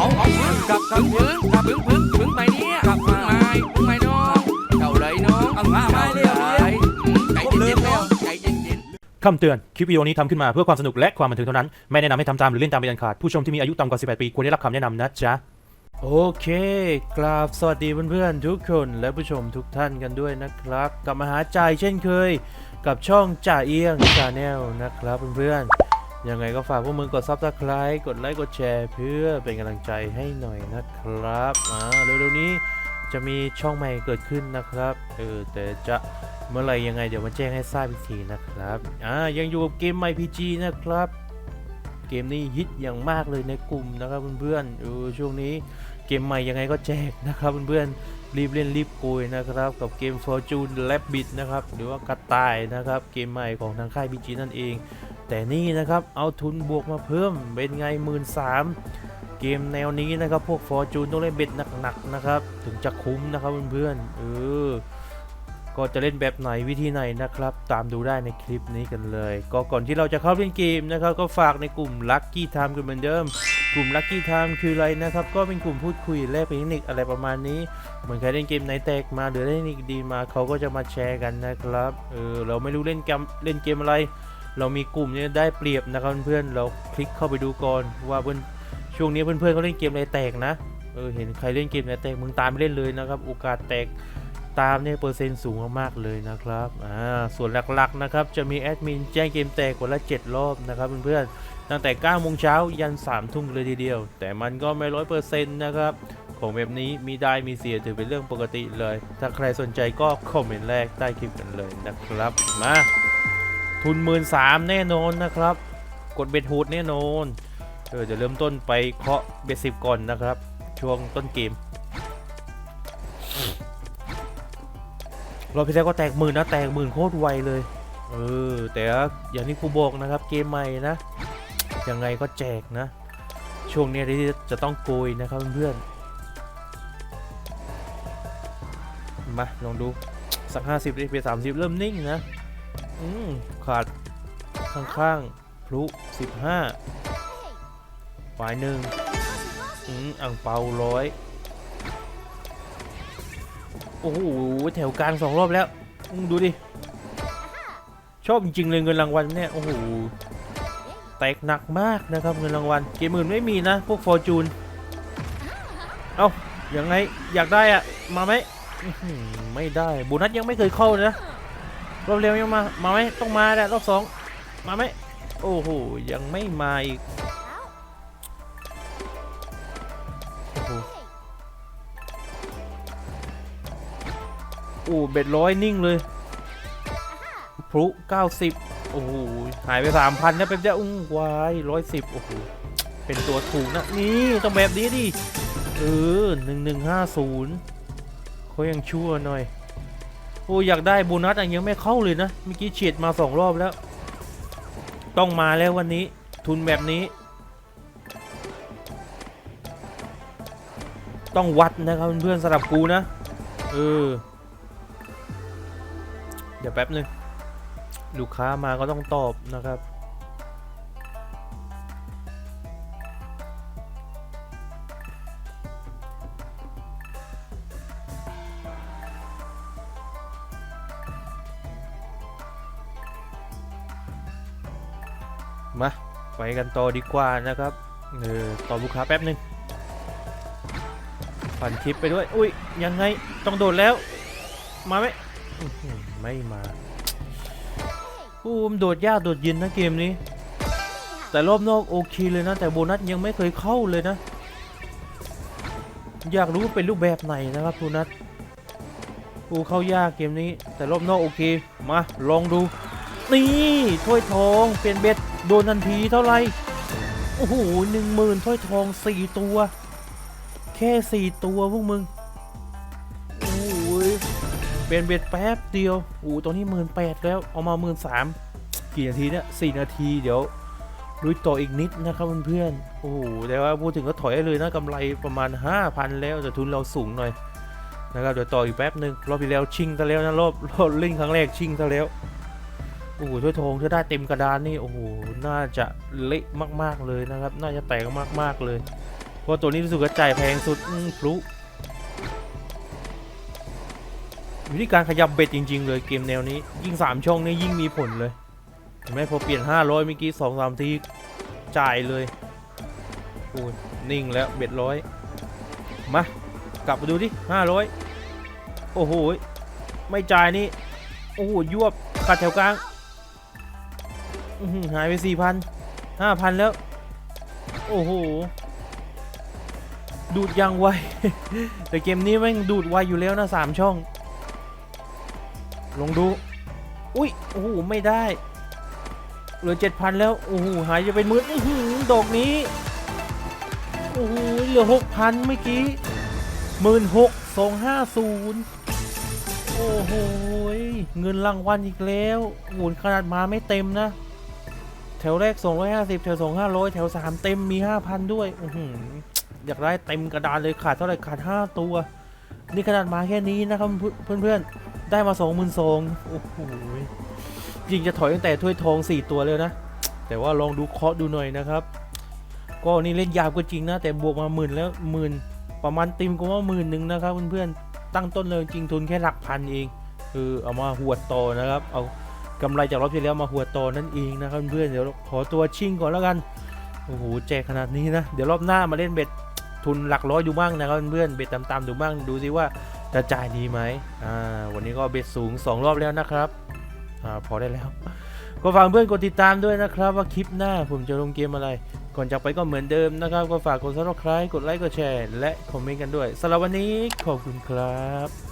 เอาเอาพึ่งกับกับพึ่งกับพึ่งพึ่งพึ่งไปเนี่ยกับพึ่งไม้พึ่งไม้น้องเจ้าเลยน้องเอามามาเร็วใจเย็นๆแล้วใจเย็นๆคำเตือน คลิปวิดีโอนี้ทำขึ้นมาเพื่อความสนุกและความบันเทิงเท่านั้น ไม่แนะนำให้ทำตามหรือเล่นตามเป็นอันขาด ผู้ชมที่มีอายุต่ำกว่า 18 ปีควรได้รับคำแนะนำนะจ๊ะ โอเค กราบสวัสดีเพื่อนๆทุกคนและผู้ชมทุกท่านกันด้วยนะครับ กลับมาหาใจเช่นเคย กับช่องจ่าเอียงชาแนลนะครับเพื่อนๆ ยังไงก็ฝากพวกมึงกดซับสไคร b e กดไลค์กดแชร์เพื่อเป็นกำลังใจให้หน่อยนะครับอ่าเร็วๆนี้จะมีช่องใหม่เกิดขึ้นนะครับเออแต่จะเมื่อไหรยังไงเดี๋ยวมาแจ้งให้ทราบอีกทีนะครับอ่ายังอยู่กับเกม MyPG นะครับ เกมนี้ฮิตอย่างมากเลยในกลุ่มนะครับเพื่อนๆเออช่วงนี้เกมใหม่ยังไงก็แจกนะครับเพื่อนๆรีบเล่นรีบโกยนะครับกับเกม Fortune Rabbit นะครับหรือว่ากระต่ายนะครับเกมใหม่ของทางค่าย PG นั่นเอง แต่นี่นะครับเอาทุนบวกมาเพิ่มเป็นไงหมื่นสามเกมแนวนี้นะครับพวก Fortune ต้องเล่นเบ็ดหนักๆนะครับ ถึงจะคุ้มนะครับเพื่อนๆเออก็จะเล่นแบบไหนวิธีไหนนะครับ ตามดูได้ในคลิปนี้กันเลย ก็ก่อนที่เราจะเข้าเล่นเกมนะครับ ก็ฝากในกลุ่ม Lucky Time กันเหมือนเดิม กลุ่ม Lucky Time คืออะไรนะครับ ก็เป็นกลุ่มพูดคุยแลกเปลี่ยนเทคนิคอะไรประมาณนี้ เหมือนใครเล่นเกมไหนแตกมาหรือเล่นเทคนิคดีมาเขาก็จะมาแชร์กันนะครับเออเราไม่รู้เล่นเกมเล่นเกมอะไร เรามีกลุ่มเนี้ได้เปรียบนะครับเพื่อนๆเราคลิกเข้าไปดูก่อนว่าเพื่อนช่วงนี้เพื่อนๆเขาเล่นเกมอะไรแตกนะเออเห็นใครเล่นเกมไหนแตกมึงตามไปเล่นเลยนะครับโอกาสแตกตามเนี่ยเปอร์เซ็นต์สูงมากๆเลยนะครับอ่าส่วนหลักๆนะครับจะมีแอดมินแจ้งเกมแตกคนละ 7 รอบนะครับเพื่อนๆตั้งแต่9โมงเช้ายัน3ทุ่มเลยทีเดียว แต่มันก็ไม่ร้อยเปอร์เซ็นต์นะครับของแบบนี้มีได้มีเสียถือเป็นเรื่องปกติเลย ถ้าใครสนใจก็คอมเมนต์แรกใต้คลิปกันเลยนะครับมา ทุนหมื่นสามแน่นอนนะครับ กดเบ็ดฮูดแน่นอนเออจะเริ่มต้นไปเคาะเบ็ดสิบก่อนนะครับ ช่วงต้นเกมเรอบที่แล้ก็แตกหมื่นนะแตกหมื่นโคตรไวเลย เออ แต่อย่างที่ครูบอกนะครับเกมใหม่นะยังไงก็แจกนะ ช่วงนี้ที่จะต้องโกยนะครับเพื่อนมาลองดูสัก50ได้ไป30เริ่มนิ่งนะ อืมขาดข้างๆพลุ15ฝ่ายหนึ่งอืมอ่างเปาร้อยโอ้โหแถวกลางสองรอบแล้วดูดิ ชอบจริงเลยเงินรางวัลเนี่ยโอ้โหแตกหนักมากนะครับเงินรางวัลเกมอื่นไม่มีนะ พวกฟอร์จูนเอ้ายังไงอยากได้อะมาไหมไม่ได้โบนัสยังไม่เคยเข้าเลยนะ รอบเร็วยังมา มาไหมต้องมาแหละรอบสองมาไหมโอ้โหยังไม่มาอีกโอ้โหเบ็ดร้อยนิ่งเลยพลุ90 โอ้โห หายไป 3,000นะเป็นเจ้าอุ้งวายร้อยสิบโอ้โห เป็นตัวถูกนะ นี่ต้องแบบนี้ดิ เออ 1150เขายังชั่วหน่อย โอ้อยากได้โบนัสอันยังไม่เข้าเลยนะเมื่อกี้เฉียดมาสองรอบแล้ว ต้องมาแล้ววันนี้ ทุนแบบนี้ ต้องวัดนะครับเพื่อนๆสำหรับกูนะเออเดี๋ยวแป๊บนึงลูกค้ามาก็ต้องตอบนะครับ มาไปกันต่อดีกว่านะครับเออตอบลูกค้าแป๊บหนึ่งผ่านคลิปไปด้วย อุ้ยยังไงต้องโดดแล้ว มาไหมไม่มาอู้มโดดยากโดดย็นนะเกมนี้ แต่รอบนอกโอเคเลยนะ แต่โบนัสยังไม่เคยเข้าเลยนะ อยากรู้ว่าเป็นรูปแบบไหนนะครับโบนัสกูเข้ายากเกมนี้ แต่รอบนอกโอเค มาลองดู นี่ถ้วยทองเปลี่ยนเบ็ด โดนทันทีเท่าไหร่โอ้โหหนึ่งหมื่นถ้วยทองสี่ตัว แค่สี่ตัวพวกมึงโอ้ยเปลี่ยนเบ็ดแป๊บเดียวโอ้ตอนนี้หมื่นแปดแล้วเอามาหมื่นสามกี่นาทีเนี่ยสี่นาทีเดี๋ยวลุยต่ออีกนิดนะครับเพื่อนๆโอ้โหแต่ว่าพูดถึงก็ถอยได้เลยนะกำไรประมาณ 5,000 แล้วแต่ทุนเราสูงหน่อยนะครับเดี๋ยวต่ออีกแป๊บหนึ่งรอบที่แล้วชิงซะแล้วนะรอบรอบเล่นครั้งแรกชิงซะแล้ว โอ้โหถ้วยทองถ้าได้เต็มกระดานนี่โอ้โหน่าจะเละมากๆเลยนะครับ น่าจะแตกมากๆเลย เพราะตัวนี้รู้สึกว่าจ่ายแพงสุดพลุวิธีการขยับเบ็ดจริง ๆ เลยเกมแนวนี้ ยิ่ง 3 ช่องนี่ยิ่งมีผลเลยเห็นไหมพอเปลี่ยน 500เมื่อกี้2 3ทีจ่ายเลยโอ้นิ่งแล้วเบ็ดร้อยมากลับมาดูดิ500 โอ้โห ไม่จ่ายนี่ โอ้โหยวบกัดแถวกลาง อื้อหือหายไป4,000 5,000แล้ว โอ้โห ดูดยังไว แต่เกมนี้แม่งดูดไวอยู่แล้วนะสามช่อง ลองดู อุ้ย โอ้โห ไม่ได้ เหลือเจ็ดพันแล้ว โอ้โห หายจะเป็นหมื่นอื้อหือดอกนี้ โอ้โห เหลือหกพันเมื่อกี้หมื่นหกสองห้าศูนย์โอ้โห เงินรางวัลอีกแล้วโอ้โหขนาดมาไม่เต็มนะ แถวแรก250แถว2 500แถว3เต็มมี5,000ด้วยอื้อยากได้เต็มกระดานเลยขาดเท่าไหร่ขาด5ตัว นี่ขนาดมาแค่นี้นะครับเพื่อนเพื่อนๆได้มา22,000โอ้โหจริงจะถอยตั้งแต่ถ้วยทอง4ตัวเลยนะ แต่ว่าลองดูเคาะดูหน่อยนะครับ ก็นี่เล่นยาวก็จริงนะ แต่บวกมาหมื่นแล้วหมื่นประมาณติมก็ว่าหมื่นหนึ่งนะครับเพื่อนๆตั้งต้นเลยจริงทุนแค่หลักพันเอง คือเอามาหวดต่อนะครับ เอา กำไรจากรอบที่แล้วมาหัวโตนั่นเองนะครับเพื่อนเดี๋ยวขอตัวชิงก่อนแล้วกันโอ้โหแจกขนาดนี้นะเดี๋ยวรอบหน้ามาเล่นเบ็ดทุนหลักร้อยดูบ้างนะครับเพื่อนเบ็ดตามๆดูบ้างดูซิว่าจะจ่ายดีไหมอ่าวันนี้ก็เบ็ดสูง 2 รอบแล้วนะครับอ่าพอได้แล้ว ก็ฝากเพื่อนกดติดตามด้วยนะครับ ว่าคลิปหน้าผมจะลงเกมอะไร ก่อนจากไปก็เหมือนเดิมนะครับ ก็ฝากกดซับสไครต์กดไลค์กดแชร์และคอมเมนต์กันด้วยสำหรับวันนี้ขอบคุณครับ